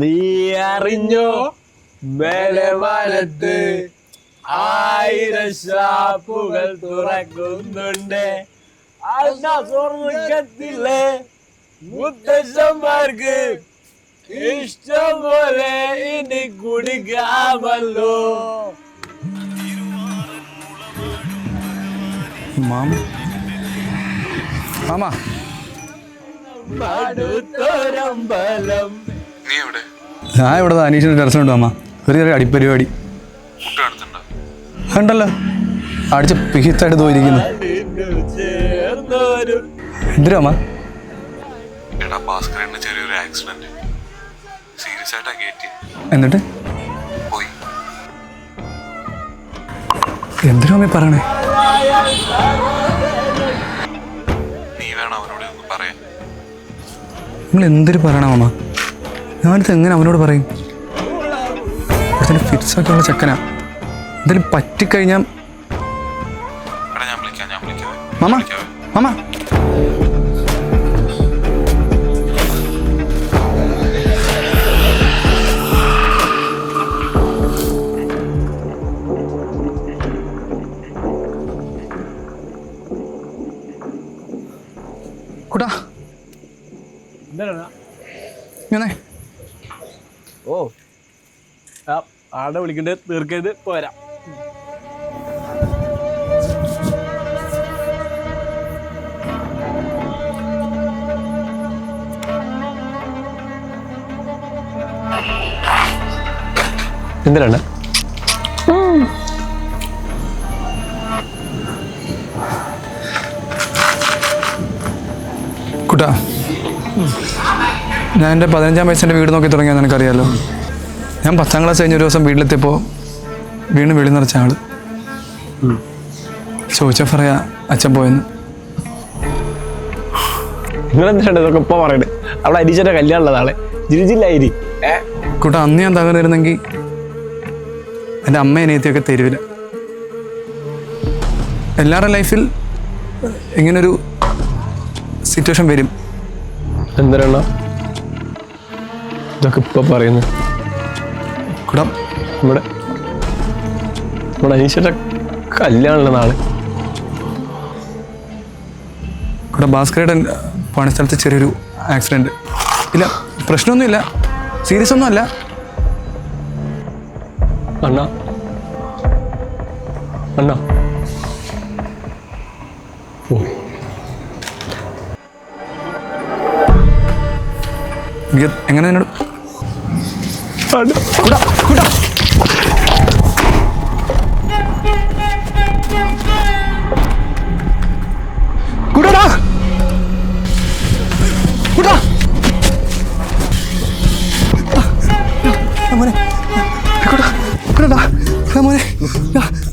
നീ അറിഞ്ഞോ? മേലമാനത്ത് ആയിരം ഷാപ്പുകൾ തുറക്കുന്നുണ്ട്. സ്വർഗത്തിലെ മുത്തശ്ശന്മാർക്ക് ഇഷ്ടം പോലെ ഇനി കുടിക്കാമല്ലോ. Mama mama. അടുത്തൊരമ്പലം. നീ എവിടെ? ഞാൻ ഇവിടെ അനീഷിന്റെ ടെറസിനുണ്ട് മാമ. ഒരു ചെറിയ അടിപ്പരിപാടി. ഉണ്ടല്ലോ അടിച്ച് പിഹിത്തായിട്ട് തോന്നിയിരിക്കുന്നു എന്തിനാ എടാ ഭാസ്കരന് ചെറിയൊരു ആക്സിഡന്റ് സീരിയസ് ആയിട്ടാ കേറ്റി എന്നിട്ട്? പോയി. എന്തിനാ പറയണേ? നീ വേണം അവനോട് ഒന്ന് പറയാൻ. നിങ്ങൾ എന്തൊരു പറയണ മാമ ഞാനിത് എങ്ങനെ അവനോട് പറയും? ഇവിടുത്തെ ഫിറ്റ്സ് ഒക്കെ ഉള്ള ചെക്കനാ എന്തെങ്കിലും പറ്റിക്കഴിഞ്ഞാൽ മാമ മാമ. കുട്ടാ ഇങ്ങനെ. ഓ. ആടെ വിളിക്കണ്ടേ. തീർക്കരുത്. പോരാ എന്തിനാണ്? കുട്ടാ. ഞാൻ എന്റെ പതിനഞ്ചാം വയസ്സിന്റെ വീട് നോക്കി തുടങ്ങിയാൽ നിനക്കറിയാലോ. ഞാൻ പത്താം ക്ലാസ് കഴിഞ്ഞ ഒരു ദിവസം വീട്ടിലെത്തിയപ്പോൾ വീണ് വെളി നിറച്ച ആൾ. ചോദിച്ചാൽ പറയാ അച്ഛൻ പോയെന്ന്. നിങ്ങൾ എന്തിനാണ് ഇതൊക്കെ ഇപ്പൊ പറയണേ? അവിടെ അരീച്ചന്റെ കല്യാണമുള്ള നാളെ ജിരിജില്ലായിരി. ഏ? അന്ന് ഞാൻ തകർന്നിരുന്നെങ്കിൽ എന്റെ അമ്മ അനിയത്തിയൊക്കെ തരുവില്ല. എല്ലാവരുടെ ലൈഫിൽ ഇങ്ങനൊരു സിറ്റുവേഷൻ വരും. എന്തരണ്ണ? ഇതൊക്കെ ഇപ്പൊ പറയുന്നത് കുട്ടാ നമ്മുടെ നമ്മുടെ അനീഷയുടെ കല്യാണമുള്ള നാളെ. കൂടെ ഭാസ്കരയുടെ പണിസ്ഥലത്ത് ചെറിയൊരു ആക്സിഡന്റ് ഇല്ല പ്രശ്നമൊന്നുമില്ല. സീരിയസ് ഒന്നും അല്ല അണ്ണ. അണ്ണ. എനിക്ക് എങ്ങനെ എന്നോട് കുട്ടാ കുട്ടാടാ. മോനെ. കുട്ടാ കുട്ടാ മോനെ.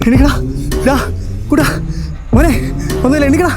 എണീക്കടാ. ഡാ കുട്ടാ. മോനെ ഒന്നുമില്ല എണീക്കടാ.